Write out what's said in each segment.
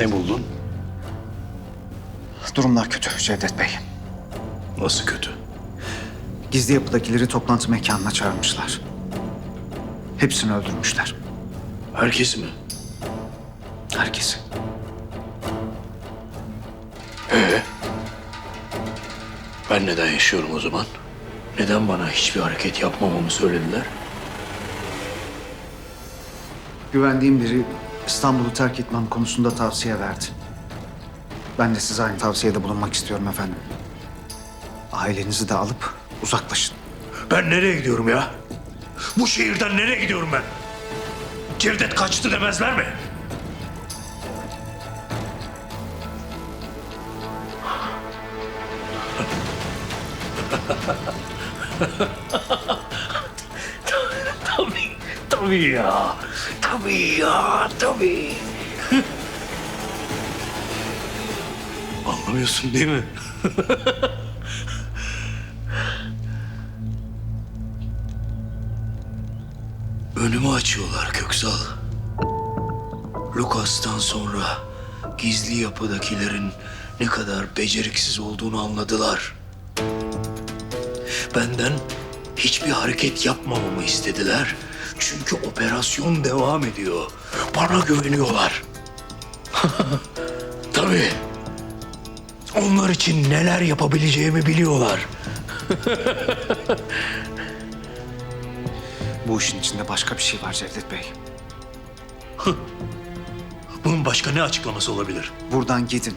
Ne buldun? Durumlar kötü Cevdet Bey. Nasıl kötü? Gizli yapıdakileri toplantı mekanına çağırmışlar. Hepsini öldürmüşler. Herkes mi? Herkesi. Ee? Ben neden yaşıyorum o zaman? Neden bana hiçbir hareket yapmamamı söylediler? Güvendiğim biri İstanbul'u terk etmem konusunda tavsiye verdi. Ben de size aynı tavsiyede bulunmak istiyorum efendim. Ailenizi de alıp uzaklaşın. Ben nereye gidiyorum ya? Bu şehirden nereye gidiyorum ben? Cevdet kaçtı demezler mi? tabii ya. Tabii ya, tabii. Anlamıyorsun değil mi? Önümü açıyorlar Köksal. Lucas'tan sonra gizli yapıdakilerin ne kadar beceriksiz olduğunu anladılar. Benden hiçbir hareket yapmamamı istediler. Çünkü operasyon devam ediyor. Bana güveniyorlar. Tabii. Onlar için neler yapabileceğimi biliyorlar. Bu işin içinde başka bir şey var Cevdet Bey. Bunun başka ne açıklaması olabilir? Buradan gidin.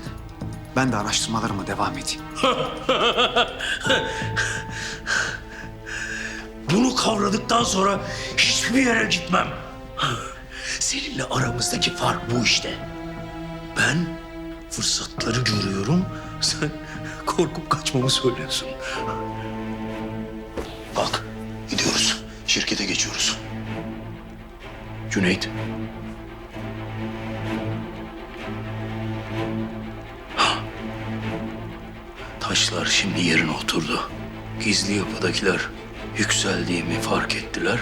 Ben de araştırmalarıma devam edeyim. Kavradıktan sonra hiçbir yere gitmem. Seninle aramızdaki fark bu işte. Ben fırsatları görüyorum, sen korkup kaçmamı söylüyorsun. Bak, gidiyoruz. Şirkete geçiyoruz. Cüneyt. Taşlar şimdi yerine oturdu. Gizli yapıdakiler yükseldiğimi fark ettiler.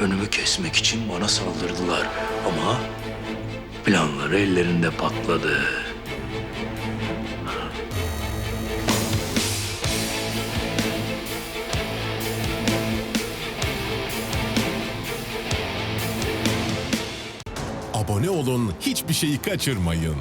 Önümü kesmek için bana saldırdılar ama planları ellerinde patladı. Abone olun, hiçbir şeyi kaçırmayın.